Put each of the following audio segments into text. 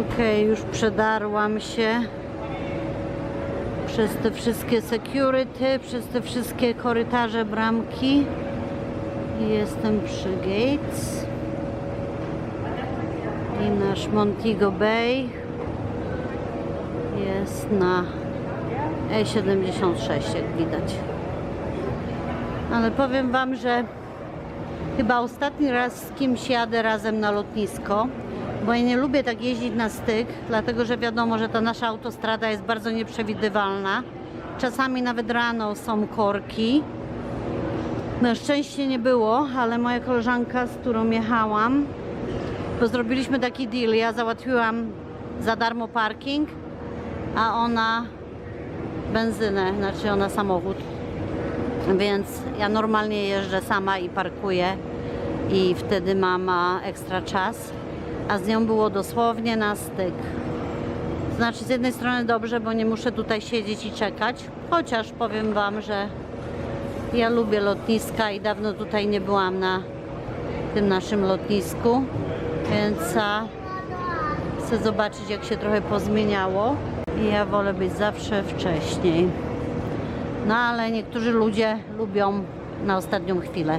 Okej, już przedarłam się przez te wszystkie security, przez te wszystkie korytarze, bramki. I Jestem przy Gates. I nasz Montego Bay jest na E76, jak widać. Ale powiem Wam, że chyba ostatni raz z kimś jadę razem na lotnisko, bo ja nie lubię tak jeździć na styk, dlatego że wiadomo, że ta nasza autostrada jest bardzo nieprzewidywalna. Czasami nawet rano są korki. Na szczęście nie było, ale moja koleżanka, z którą jechałam, bo zrobiliśmy taki deal. Ja załatwiłam za darmo parking, a ona benzynę, znaczy ona samochód. Więc ja normalnie jeżdżę sama i parkuję i wtedy mama ekstra czas, a z nią było dosłownie na styk. Znaczy z jednej strony dobrze, bo nie muszę tutaj siedzieć i czekać, chociaż powiem Wam, że ja lubię lotniska i dawno tutaj nie byłam na tym naszym lotnisku, więc chcę zobaczyć jak się trochę pozmieniało i ja wolę być zawsze wcześniej. No ale niektórzy ludzie lubią na ostatnią chwilę.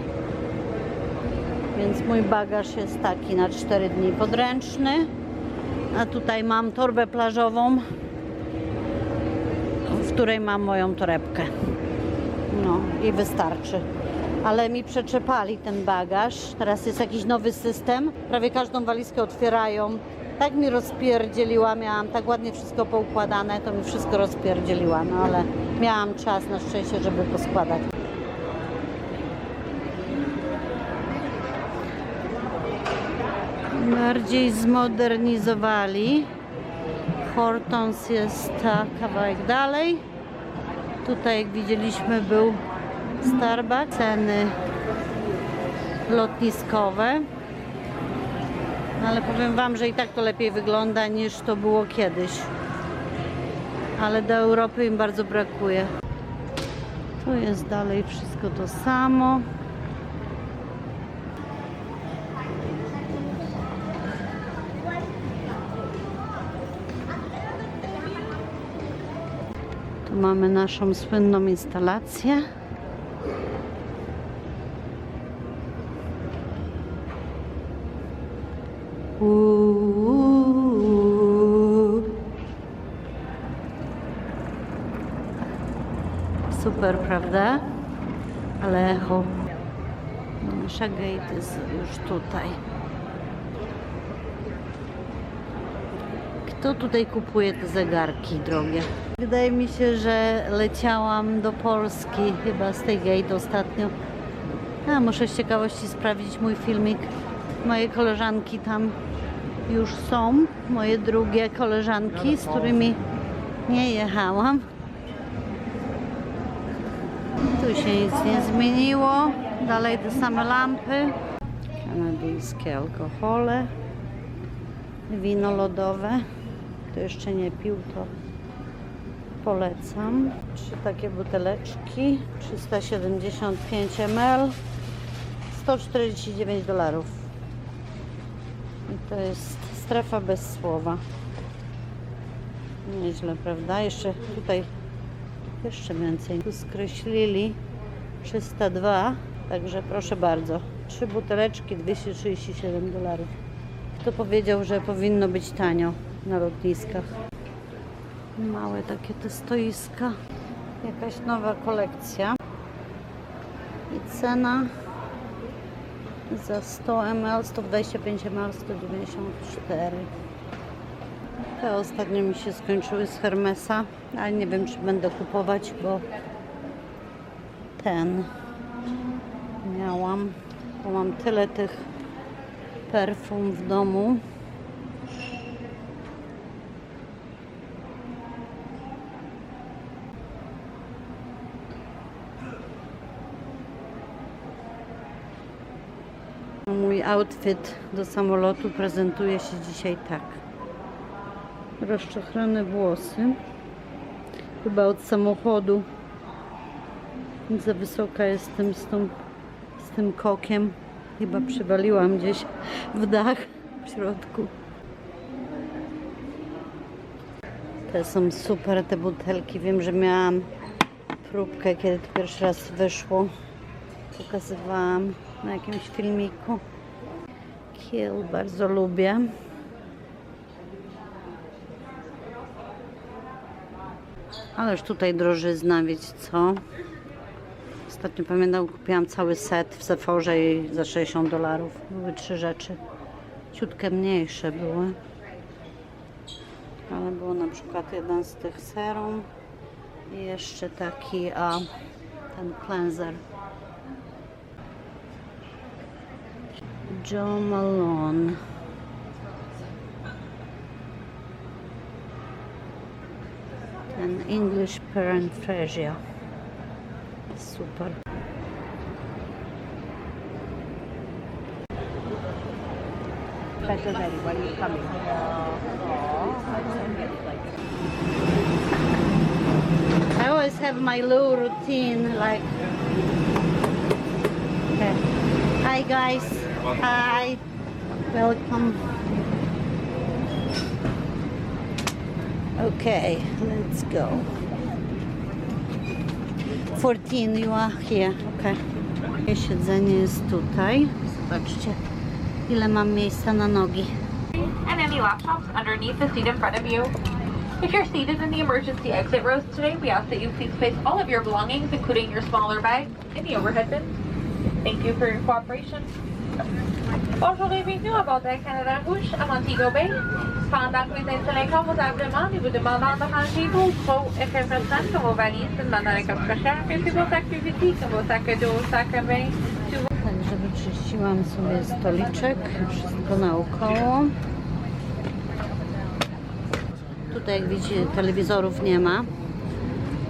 Więc mój bagaż jest taki na 4 dni podręczny. A tutaj mam torbę plażową, w której mam moją torebkę. No i wystarczy. Ale mi przeczepali ten bagaż. Teraz jest jakiś nowy system. Prawie każdą walizkę otwierają. Tak mi rozpierdzieliła, miałam tak ładnie wszystko poukładane, to mi wszystko rozpierdzieliła, no ale miałam czas na szczęście, żeby poskładać. Bardziej zmodernizowali. Hortons jest a, kawałek dalej. Tutaj, jak widzieliśmy, był Starbucks. Ceny lotniskowe. Ale powiem Wam, że i tak to lepiej wygląda niż to było kiedyś. Ale do Europy im bardzo brakuje. Tu jest dalej wszystko to samo. Tu mamy naszą słynną instalację. Super, prawda? Ale echo. Nasza gate jest już tutaj. Kto tutaj kupuje te zegarki drogie? Wydaje mi się, że leciałam do Polski chyba z tej gate ostatnio. A, muszę z ciekawości sprawdzić mój filmik. Moje koleżanki tam już są. Moje drugie koleżanki, z którymi nie jechałam. Tu się nic nie zmieniło. Dalej te same lampy. Kanadyjskie alkohole. Wino lodowe. Kto jeszcze nie pił, to polecam. Trzy takie buteleczki. 375 ml. 149 dolarów. I to jest strefa bez słowa. Nieźle, prawda? Jeszcze tutaj jeszcze więcej. Tu skreślili 302, także proszę bardzo. Trzy buteleczki 237 dolarów. Kto powiedział, że powinno być tanio na lotniskach? Małe takie te stoiska. Jakaś nowa kolekcja. I cena za 100 ml, 125 ml, 194. Te ostatnio mi się skończyły z Hermesa, ale nie wiem czy będę kupować, bo ten miałam, bo mam tyle tych perfum w domu. Mój outfit do samolotu prezentuje się dzisiaj tak. Rozczochrane włosy. Chyba od samochodu. Za wysoka jestem z, tą, z tym kokiem. Chyba przywaliłam gdzieś w dach w środku. Te są super te butelki. Wiem, że miałam próbkę, kiedy to pierwszy raz wyszło. Pokazywałam na jakimś filmiku. Bardzo lubię. Ależ tutaj drożyzna, wiecie co? Ostatnio pamiętam, kupiłam cały set w Sephorze i za 60 dolarów. Były trzy rzeczy. Ciutkę mniejsze były. Ale było na przykład jeden z tych serum i jeszcze taki, a ten cleanser. Joe Malone. Ten English parent Paraphrasia. Super. Special Betty, when are you coming? I always have my little routine like okay. Hi guys. Hi. Welcome. Okay, let's go. 14 you are here. Okay. Siedzenie jest tutaj. Zobaczcie, ile mam miejsca na nogi. and any laptops underneath the seat in front of you. If you're seated in the emergency exit rows today, we ask that you please place all of your belongings, including your smaller bags, in the overhead bins. Thank you for your cooperation. Aujourd'hui, bienvenue à bord d'Air Canada Rouge à Montego Bay. Pendant que les installés confortablement, nous vous demandons de ranger vos gros effets personnes comme vos valises, que vos activités comme vos sacs dos, sacs à tout Także wyczyściłam sobie stoliczek, wszystko naokoło. Tutaj jak widzicie telewizorów nie ma.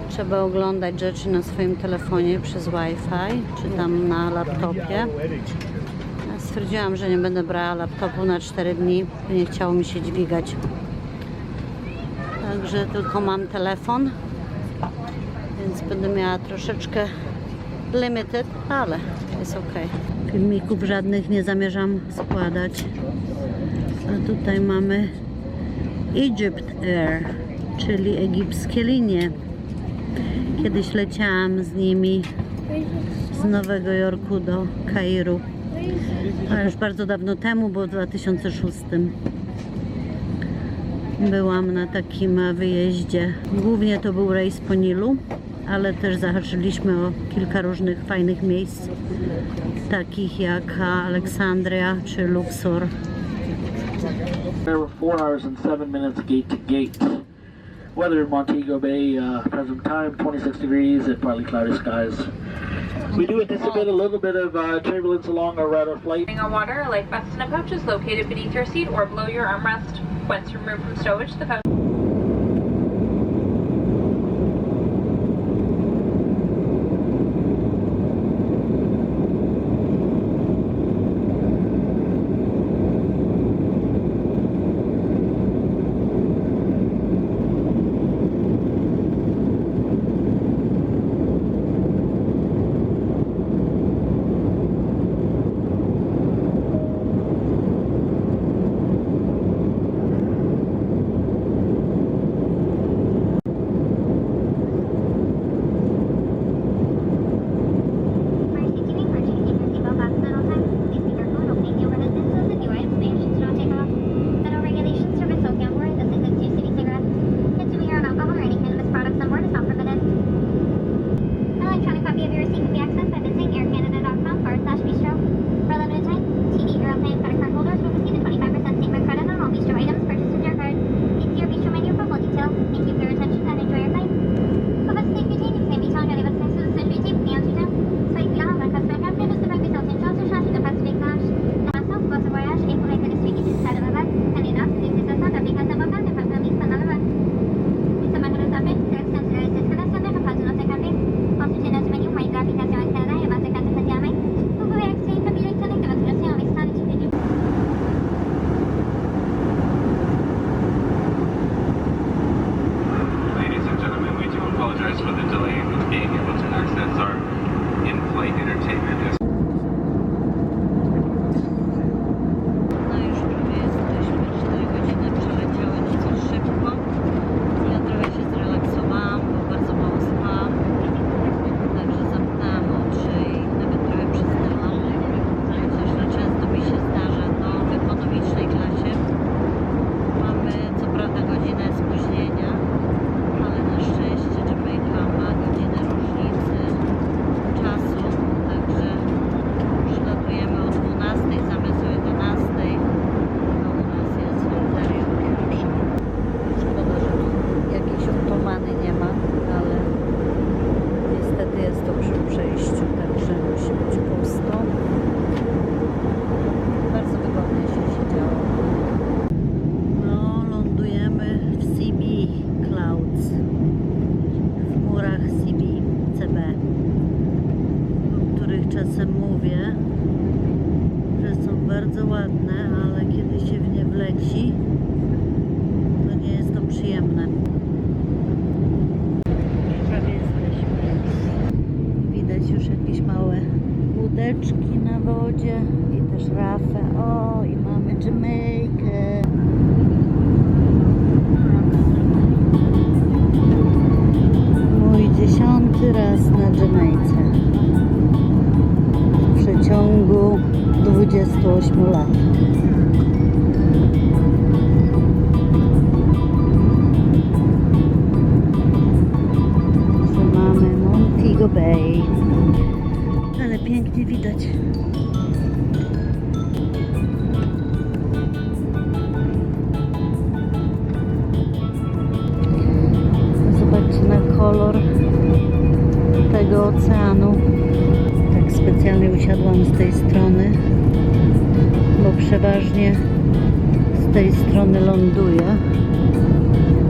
Trzeba oglądać rzeczy na swoim telefonie przez Wi-Fi, czy tam na laptopie. Stwierdziłam, że nie będę brała laptopu na 4 dni, nie chciało mi się dźwigać. Także tylko mam telefon, więc będę miała troszeczkę limited, ale jest ok. Filmików żadnych nie zamierzam składać. A tutaj mamy Egypt Air, czyli egipskie linie. Kiedyś leciałam z nimi z Nowego Jorku do Kairu. Ale już bardzo dawno temu, bo w 2006 byłam na takim wyjeździe. Głównie to był rejs po Nilu, ale też zahaczyliśmy o kilka różnych fajnych miejsc, takich jak Aleksandria czy Luxor. There were four hours and seven minutes gate to gate. Weather in Montego Bay, uh, present time 26 degrees and partly cloudy skies. We do anticipate a little bit of uh, turbulence along our route of flight. On water, a life vest and a pouch is located beneath your seat or below your armrest. Once removed from stowage, the pouch łódeczki na wodzie i też rafę. O, i mamy Jamaikę. Przeważnie z tej strony ląduję.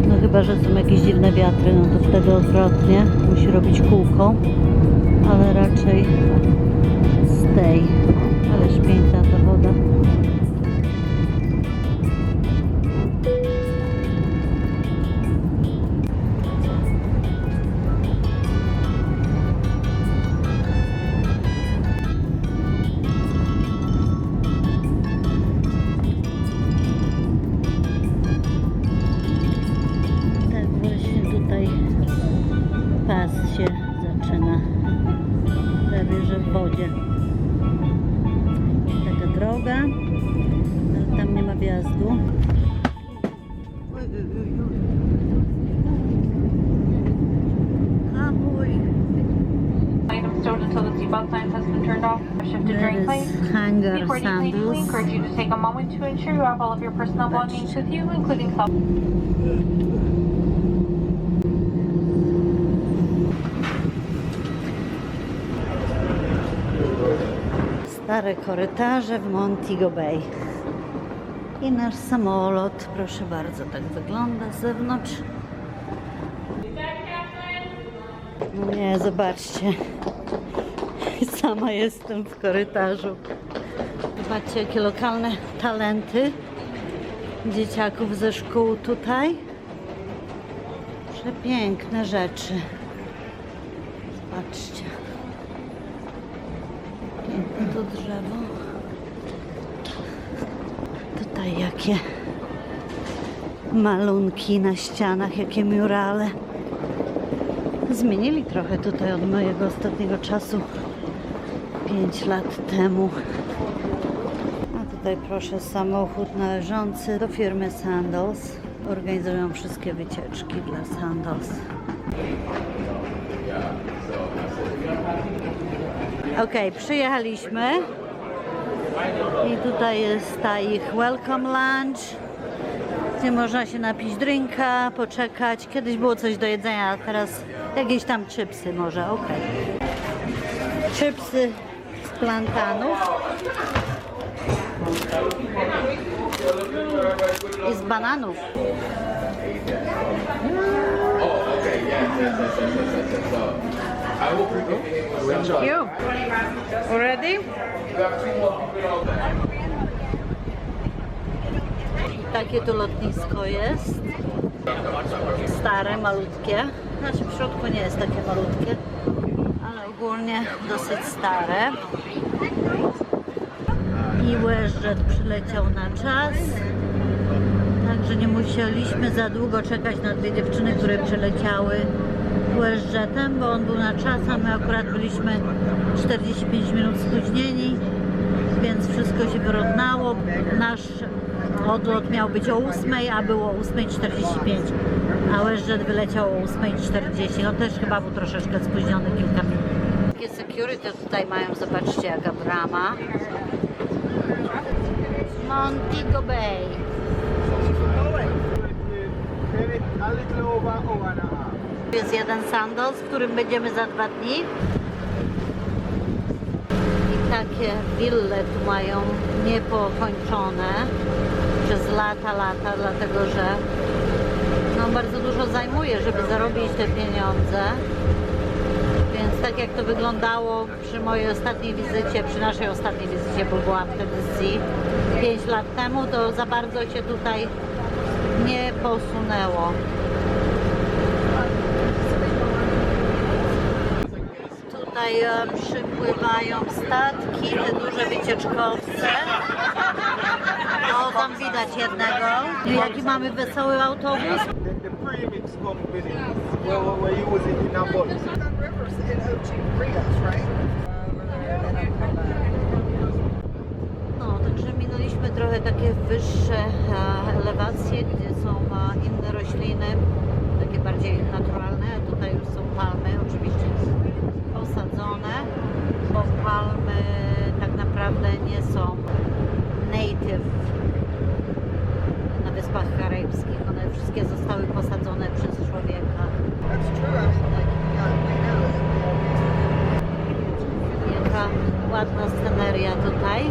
No chyba, że są jakieś dziwne wiatry, no to wtedy odwrotnie. Musi robić kółko, ale raczej z tej. Ależ piękna ta woda. Stowed until the seatbelt signs has been turned off. There Before we encourage you to take a moment to ensure you have all of your personal belongings with you, including cell Stare korytarze w Montego Bay. I nasz samolot, proszę bardzo, tak wygląda z zewnątrz. No nie, zobaczcie. Sama jestem w korytarzu. Zobaczcie, jakie lokalne talenty dzieciaków ze szkół tutaj. Przepiękne rzeczy. Zobaczcie. Piękne to drzewo. Tutaj jakie malunki na ścianach, jakie murale. Zmienili trochę tutaj od mojego ostatniego czasu 5 lat temu. A tutaj proszę samochód należący do firmy Sandals. Organizują wszystkie wycieczki dla Sandals. Okej, przyjechaliśmy. I tutaj jest ta ich welcome lunch, można się napić drinka, poczekać. Kiedyś było coś do jedzenia, a teraz jakieś tam chipsy może, okej. Chipsy z plantanów. I z bananów. You already? Takie tu lotnisko jest. Stare, malutkie. Znaczy w środku nie jest takie malutkie, ale ogólnie dosyć stare. I Westjet przyleciał na czas. Także nie musieliśmy za długo czekać na dwie dziewczyny, które przyleciały Westjetem, bo on był na czas, a my akurat byliśmy 45 minut spóźnieni, więc wszystko się wyrównało. Nasz odlot miał być o 8, a było o 8.45, a Westjet wyleciał o 8.40. On też chyba był troszeczkę spóźniony kilka minut. Takie security tutaj mają, zobaczcie jaka brama. Montego Bay. Jest jeden sandals, w którym będziemy za dwa dni. I takie wille tu mają niepokończone przez lata, lata, dlatego że no, bardzo dużo zajmuje, żeby zarobić te pieniądze. Więc tak jak to wyglądało przy mojej ostatniej wizycie, przy naszej ostatniej wizycie, bo byłam wtedy z Zi 5 lat temu, to za bardzo się tutaj nie posunęło. Tutaj przypływają statki, te duże wycieczkowce. Tam widać jednego. Jaki mamy wesoły autobus. No, także minęliśmy trochę takie wyższe e, elewacje, gdzie są e, inne rośliny, takie bardziej naturalne, tutaj już są palmy, oczywiście posadzone, bo palmy tak naprawdę nie są native na Wyspach Karaibskich. One wszystkie zostały posadzone przez człowieka. Jaka ładna sceneria tutaj.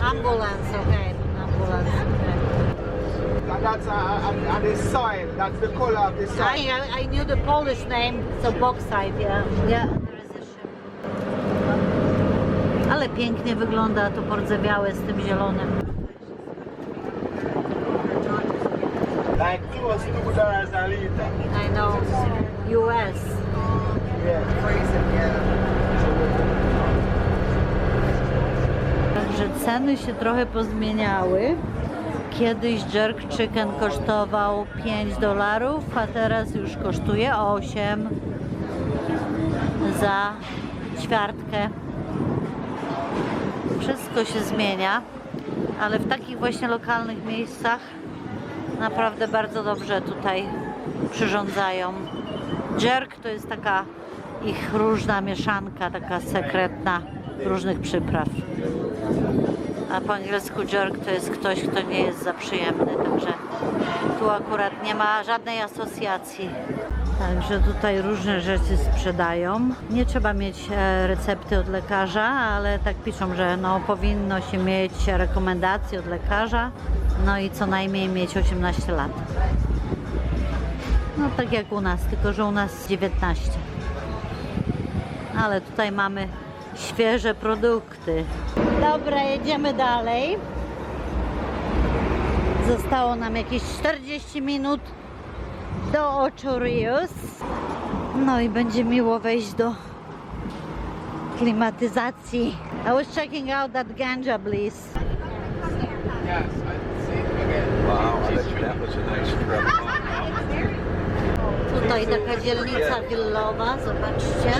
Ambulance, okay, ambulance. And that's uh, and, and the soil. That's the color of the soil. I, I knew the Polish name, so bauxite, yeah. Yeah. Ale pięknie wygląda to pordzewiałe z tym zielonym. Like to two dollars a liter. I know, US. Yeah. Freezing, yeah. Także ceny się trochę pozmieniały. Kiedyś jerk chicken kosztował 5 dolarów, a teraz już kosztuje 8 za ćwiartkę. Wszystko się zmienia, ale w takich właśnie lokalnych miejscach naprawdę bardzo dobrze tutaj przyrządzają. Jerk to jest taka ich różna mieszanka, taka sekretna różnych przypraw. A po angielsku jerk to jest ktoś, kto nie jest za przyjemny, także tu akurat nie ma żadnej asocjacji. Także tutaj różne rzeczy sprzedają. Nie trzeba mieć e, recepty od lekarza, ale tak piszą, że no, powinno się mieć rekomendacje od lekarza, no i co najmniej mieć 18 lat. No tak jak u nas, tylko że u nas 19. Ale tutaj mamy świeże produkty. Dobra, jedziemy dalej. Zostało nam jakieś 40 minut do Ocho Rios. No i będzie miło wejść do klimatyzacji. I was checking out that ganja bliss. Wow, that, that was a nice trip. Tutaj taka dzielnica willowa, zobaczcie.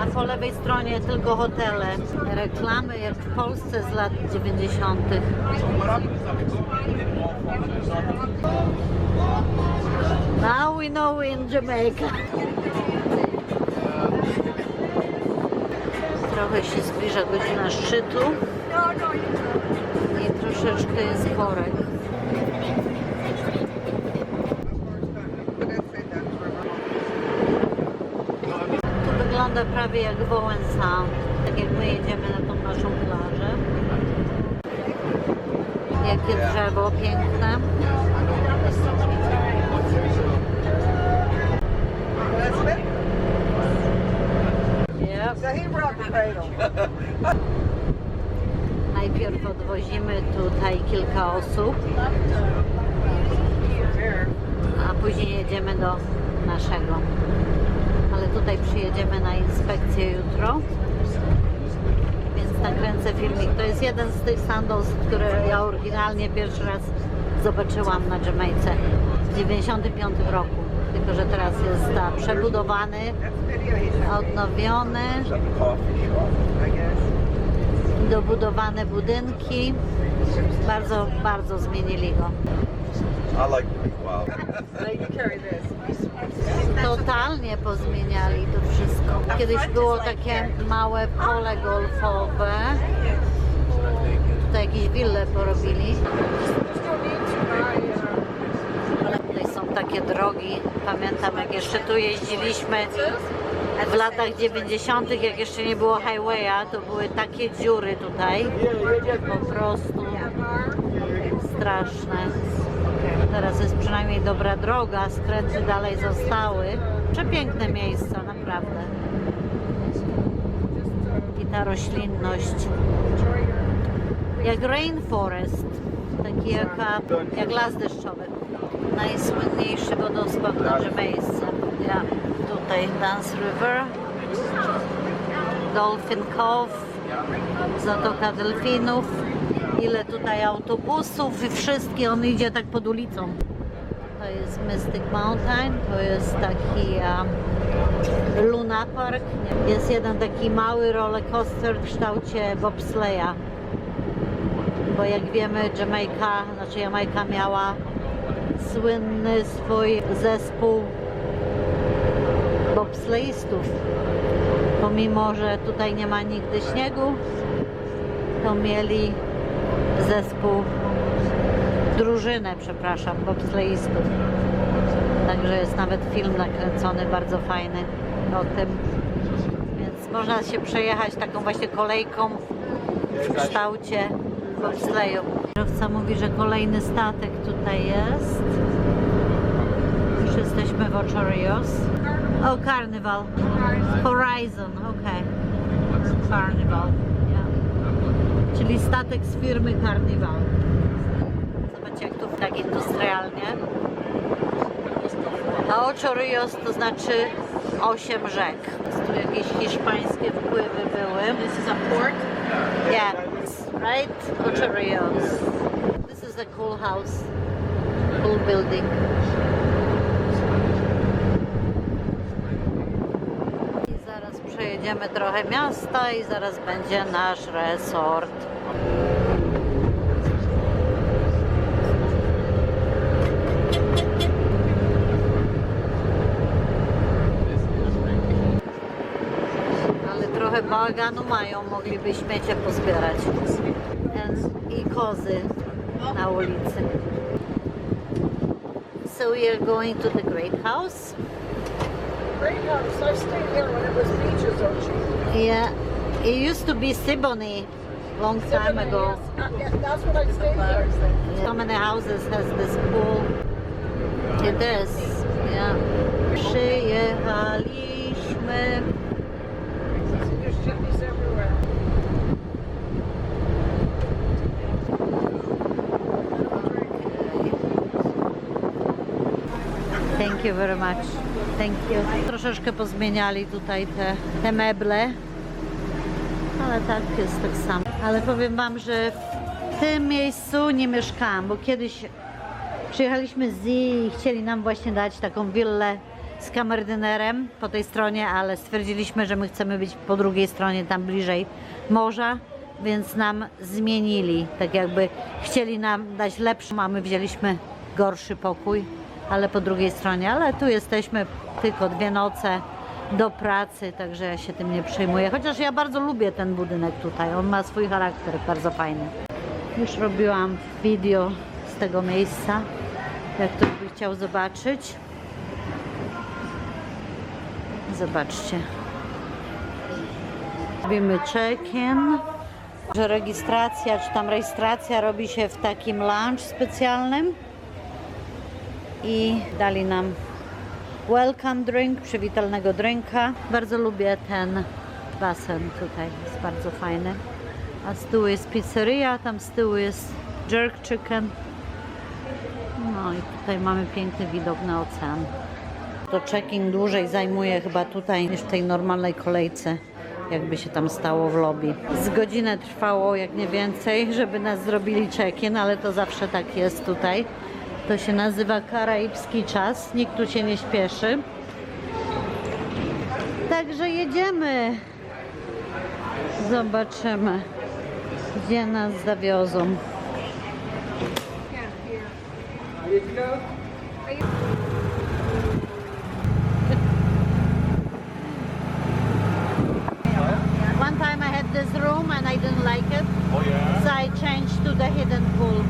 A po lewej stronie tylko hotele. Reklamy jak w Polsce z lat 90. Now we know in Jamaica. Trochę się zbliża godzina szczytu i troszeczkę jest korek. Tu wygląda prawie jak Bowen Sound, tak jak my jedziemy na tą naszą plażę. Jakie drzewo piękne. So he brought the cradle. Najpierw odwozimy tutaj kilka osób, a później jedziemy do naszego. Ale tutaj przyjedziemy na inspekcję jutro, więc nakręcę filmik. To jest jeden z tych sandals, które ja oryginalnie pierwszy raz zobaczyłam na Jamajce w 95 roku. Tylko, że teraz jest przebudowany, odnowiony, dobudowane budynki. Bardzo, bardzo zmienili go. Totalnie pozmieniali to wszystko. Kiedyś było takie małe pole golfowe. Tutaj jakieś wille porobili. Tutaj są takie drogi. Pamiętam jak jeszcze tu jeździliśmy w latach 90., jak jeszcze nie było highwaya, to były takie dziury tutaj. Po prostu straszne. Teraz jest przynajmniej dobra droga, skręty dalej zostały. Przepiękne miejsca, naprawdę. ta roślinność. Jak rainforest, taki jaka, jak las deszczowy. Najsłynniejszy wodospad na Jamaice. Dance River, Dolphin Cove, Zatoka Delfinów. Ile tutaj autobusów i wszystkie, on idzie tak pod ulicą. To jest Mystic Mountain, to jest taki um, Luna Park. Jest jeden taki mały roller coaster w kształcie bobsleja. Bo jak wiemy, Jamajka, znaczy Jamajka miała słynny swój zespół bobsleistów. Pomimo, że tutaj nie ma nigdy śniegu, to mieli zespół, drużynę, przepraszam, bobsleistów. Także jest nawet film nakręcony, bardzo fajny o tym. Więc można się przejechać taką właśnie kolejką w kształcie bobsleju. Kierowca mówi, że kolejny statek tutaj jest. Już jesteśmy w Ocho Rios. O, Carnival. Horizon, okej. Carnival. Yeah. Czyli statek z firmy Carnival. Zobaczcie, jak tu tak industrialnie. A Ocho Rios to znaczy osiem rzek. Tu jakieś hiszpańskie wpływy były. This is a port? Yeah, right? Ocho Rios. This is a cool house. Cool building. I zaraz przejedziemy trochę miasta i zaraz będzie nasz resort. Ale trochę bałaganu mają, mogliby śmiecie pozbierać. I kozy na ulicy. So we are going to the Great House. I stayed here when it was beaches. Yeah, it used to be Siboney long time ago. Uh, yeah, that's what I stayed here. So many houses has this pool. It is, yeah. Przyjechaliśmy. There's chimneys everywhere. Thank you very much. Thank you. Troszeczkę pozmieniali tutaj te, te meble. Ale tak jest tak samo. Ale powiem Wam, że w tym miejscu nie mieszkałam, bo kiedyś przyjechaliśmy z i chcieli nam właśnie dać taką willę z kamerdynerem po tej stronie, ale stwierdziliśmy, że my chcemy być po drugiej stronie, tam bliżej morza, więc nam zmienili. Tak jakby chcieli nam dać lepszy, a my wzięliśmy gorszy pokój, ale po drugiej stronie. Ale tu jesteśmy tylko dwie noce do pracy, także ja się tym nie przejmuję. Chociaż ja bardzo lubię ten budynek tutaj, on ma swój charakter bardzo fajny. Już robiłam video z tego miejsca, jak ktoś by chciał zobaczyć. Zobaczcie. Robimy check-in. Że rejestracja, czy tam rejestracja robi się w takim lounge specjalnym. I dali nam welcome drink, przywitalnego drinka. Bardzo lubię ten basen tutaj, jest bardzo fajny. A z tyłu jest pizzeria, tam z tyłu jest jerk chicken. No i tutaj mamy piękny widok na ocean. To check-in dłużej zajmuje chyba tutaj niż w tej normalnej kolejce, jakby się tam stało w lobby. Z godzinę trwało, jak nie więcej, żeby nas zrobili check-in, ale to zawsze tak jest tutaj. To się nazywa karaibski czas, nikt tu się nie śpieszy. Także jedziemy. Zobaczymy, gdzie nas zawiozą. One time I had this room and I didn't like it. Oh? So I changed to the hidden pool.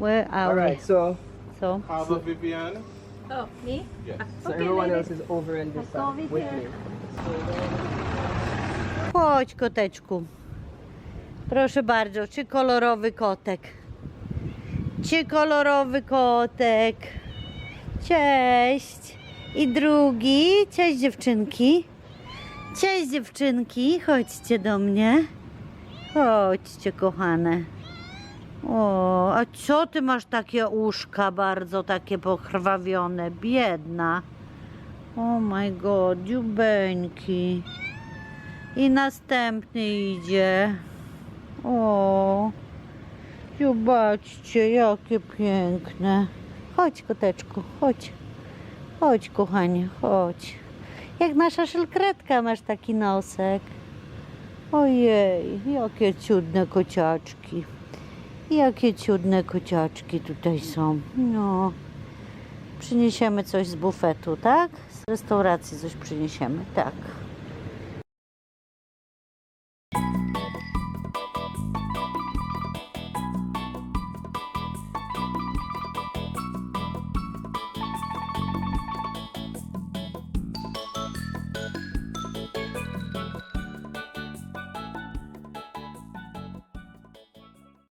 Where are All we? right, so So, Harbor Vivian. Oh, me? Yes. so everyone else is over in this side with me. chodź koteczku. Proszę bardzo, czy kolorowy kotek? Czy kolorowy kotek? Cześć. I drugi. Cześć dziewczynki. Cześć dziewczynki. Chodźcie do mnie. Chodźcie kochane. O, a co ty masz takie uszka bardzo takie pokrwawione? Biedna. Oh my god, dziubeńki. I następny idzie. O, zobaczcie, jakie piękne. Chodź, koteczku, chodź. Chodź, kochanie, chodź. Jak nasza szylkretka masz taki nosek. Ojej, jakie cudne kociaczki. Jakie cudne kociaczki tutaj są. No. Przyniesiemy coś z bufetu, tak? Z restauracji coś przyniesiemy, tak.